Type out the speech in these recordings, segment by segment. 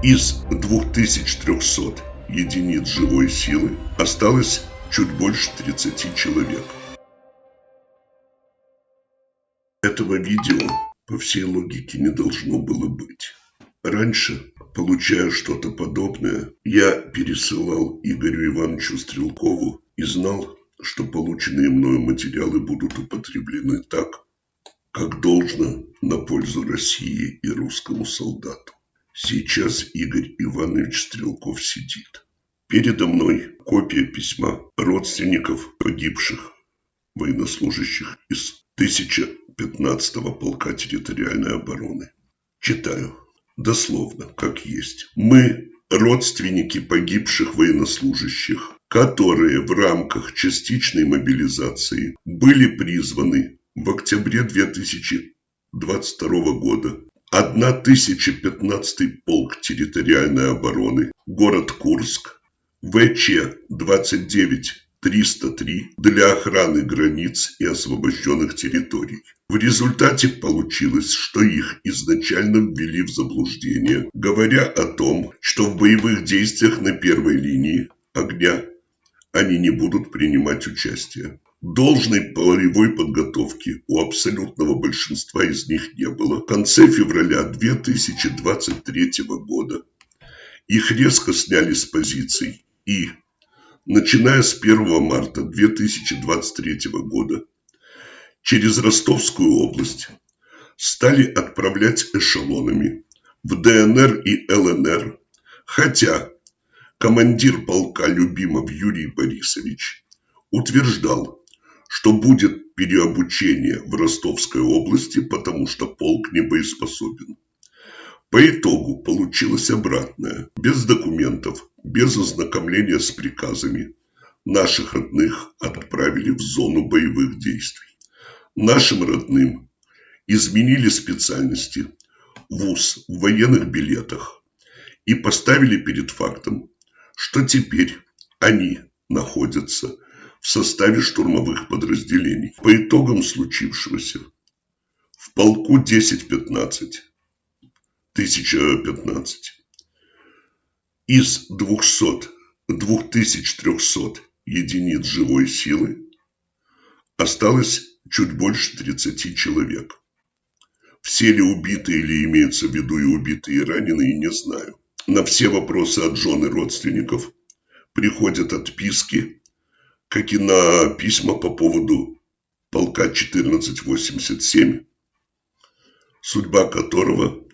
Из 2300 единиц живой силы осталось чуть больше 30 человек. Этого видео по всей логике не должно было быть. Раньше, получая что-то подобное, я пересылал Игорю Ивановичу Стрелкову и знал, что полученные мною материалы будут употреблены так, как должно на пользу России и русскому солдату. Сейчас Игорь Иванович Стрелков сидит. Передо мной копия письма родственников погибших военнослужащих из 1015-го полка территориальной обороны. Читаю дословно, как есть. Мы родственники погибших военнослужащих, которые в рамках частичной мобилизации были призваны в октябре 2022 года 1015 полк территориальной обороны, город Курск, ВЧ-29 303 для охраны границ и освобожденных территорий. В результате получилось, что их изначально ввели в заблуждение, говоря о том, что в боевых действиях на первой линии огня они не будут принимать участие. Должной полевой подготовки у абсолютного большинства из них не было. В конце февраля 2023 года их резко сняли с позиций и, начиная с 1 марта 2023 года, через Ростовскую область стали отправлять эшелонами в ДНР и ЛНР, хотя командир полка Любимов Юрий Борисович утверждал, что будет переобучение в Ростовской области, потому что полк не боеспособен. По итогу получилось обратное. Без документов, без ознакомления с приказами наших родных отправили в зону боевых действий. Нашим родным изменили специальности, вуз в военных билетах и поставили перед фактом, что теперь они находятся в составе штурмовых подразделений. По итогам случившегося в полку 10-15, 1015, из 200, 2300 единиц живой силы осталось чуть больше 30 человек. Все ли убитые или имеются в виду и убитые и раненые, не знаю. На все вопросы от жен и родственников приходят отписки как и на письма по поводу полка 1487, судьба которого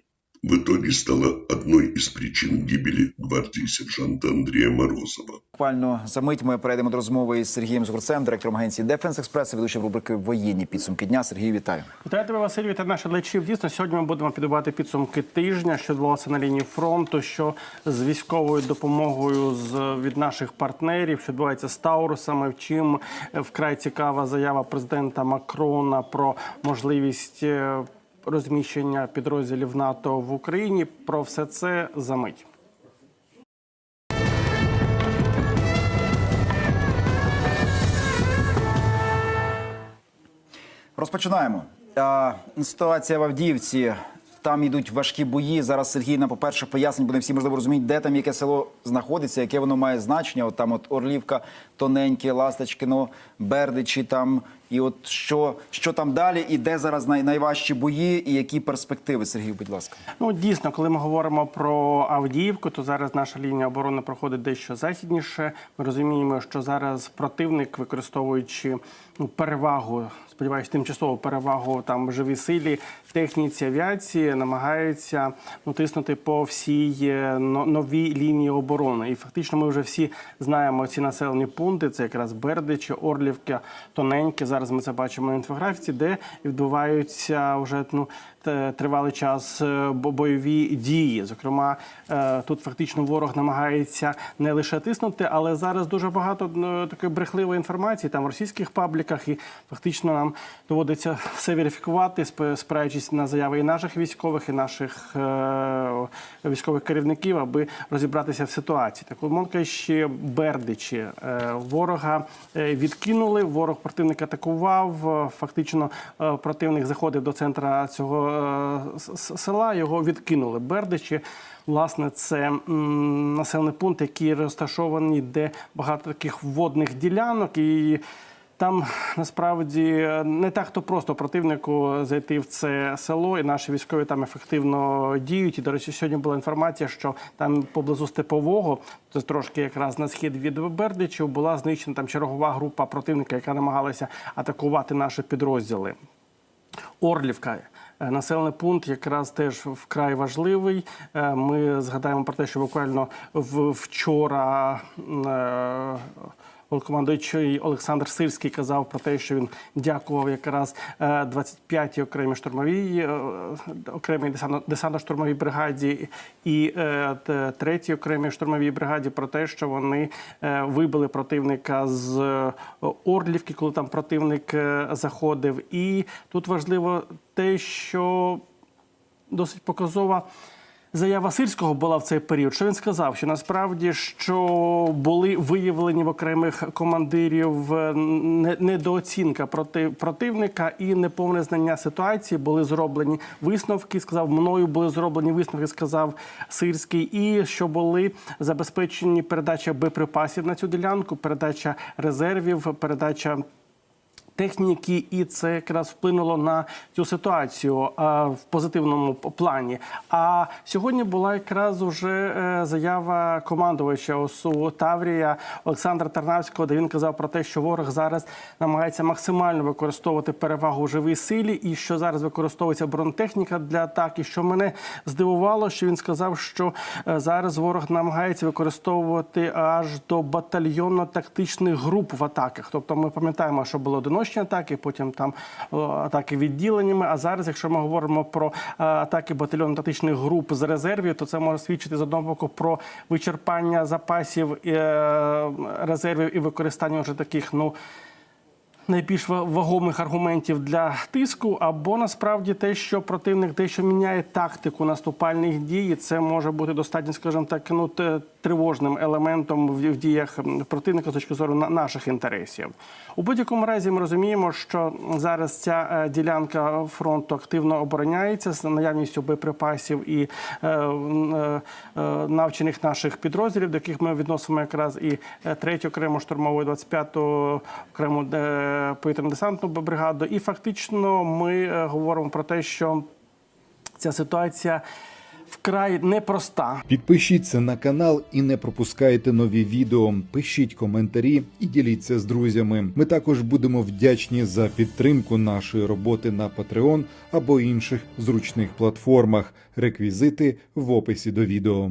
в итоге стала одной из причин гибели гвардии сержанта Андрея Морозова. Буквально за мить ми перейдемо до розмови із Сергієм Згурцем, директором агенції Дефенс Експрес, ведучим рубрики Воєнні підсумки дня. Сергій, вітаю. Вітаю тебе, Василь, вітаю наших глядачів. Дійсно, сьогодні ми будемо підбивати підсумки тижня, що відбувалося на лінії фронту, що з військовою допомогою з від наших партнерів, що відбувається з Таурусами. Вчим вкрай цікава заява президента Макрона про можливість е, розміщення підрозділів НАТО в Україні. Про все це за мить. Розпочинаємо. Ситуація в Авдіївці. Там йдуть важкі бої. Зараз Сергій нам, по-перше, пояснить, бо не всі можливо розуміють, де там яке село знаходиться, яке воно має значення. От там от Орлівка, Тоненьке, Ласточкино, Бердичі там. І от що, що там далі, і де зараз най, найважчі бої, і які перспективи, Сергій, будь ласка. Ну дійсно, коли ми говоримо про Авдіївку, то зараз наша лінія оборони проходить дещо західніше. Ми розуміємо, що зараз противник, використовуючи ну, перевагу, сподіваюся, тимчасову перевагу там в живій силі, техніці, авіації, намагається ну, тиснути по всій е, новій лінії оборони. І фактично ми вже всі знаємо ці населені пункти. Це якраз Бердичі, Орлівка, Тоненьке. Зараз ми це бачимо на інфографіці, де відбуваються вже ну тривалий час е, бо- бойові дії. Зокрема, е, тут фактично ворог намагається не лише тиснути, але зараз дуже багато е, такої брехливої інформації там в російських пабліках, і фактично нам доводиться все верифікувати, сп- спираючись на заяви і наших військових, і наших е, військових керівників, аби розібратися в ситуації. Так, Монка ще Бердичі е, ворога е, відкинули. Ворог противник атакував. е, Фактично, е, противник заходив до центра цього е, села його відкинули. Бердичі, власне, це населений пункт, який розташований, де багато таких водних ділянок і. Там насправді не так то просто противнику зайти в це село, і наші військові там ефективно діють. І до речі, сьогодні була інформація, що там поблизу степового, це трошки якраз на схід від Бердичів, була знищена там чергова група противника, яка намагалася атакувати наші підрозділи. Орлівка. Е, Населений пункт якраз теж вкрай важливий. Е, Ми згадаємо про те, що буквально вчора е, командуючий Олександр Сирський казав про те, що він дякував якраз е, 25-й окремій штурмовій е, окремій десантно- десантно-штурмовій бригаді і е, т- третій окремій штурмовій бригаді про те, що вони е, вибили противника з е, Орлівки, коли там противник е, заходив. І тут важливо те, що досить показова. Заява Сирського була в цей період. Що він сказав? Що насправді що були виявлені в окремих командирів е, не- недооцінка проти противника і неповне знання ситуації. Були зроблені висновки. Сказав, мною були зроблені висновки. Сказав Сирський, і що були забезпечені передача боєприпасів на цю ділянку, передача резервів, передача техніки, і це якраз вплинуло на цю ситуацію а, в позитивному плані. А сьогодні була якраз уже е, заява командувача ОСУ Таврія Олександра Тарнавського, де він казав про те, що ворог зараз намагається максимально використовувати перевагу у живій силі, і що зараз використовується бронетехніка для атаки. Що мене здивувало, що він сказав, що е, зараз ворог намагається використовувати аж до батальйонно-тактичних груп в атаках. Тобто, ми пам'ятаємо, що було були одиночні атаки, потім там атаки відділеннями. А зараз, якщо ми говоримо про е, атаки батальйонно-тактичних груп з резервів, то це може свідчити з одного боку про вичерпання запасів е, резервів і використання вже таких, ну найбільш вагомих аргументів для тиску, або насправді те, що противник дещо міняє тактику наступальних дій, і це може бути достатньо, скажімо так, ну тривожним елементом в, діях противника з точки зору на- наших інтересів. У будь-якому разі ми розуміємо, що зараз ця е, ділянка фронту активно обороняється з наявністю боєприпасів і е, е, е, навчених наших підрозділів, до яких ми відносимо якраз і е, третю окрему штурмову, і 25-ту окрему е, повітряно-десантну бригаду. І фактично ми е, говоримо про те, що ця ситуація вкрай непроста. Підпишіться на канал і не пропускайте нові відео. Пишіть коментарі і діліться з друзями. Ми також будемо вдячні за підтримку нашої роботи на Patreon або інших зручних платформах. Реквізити в описі до відео.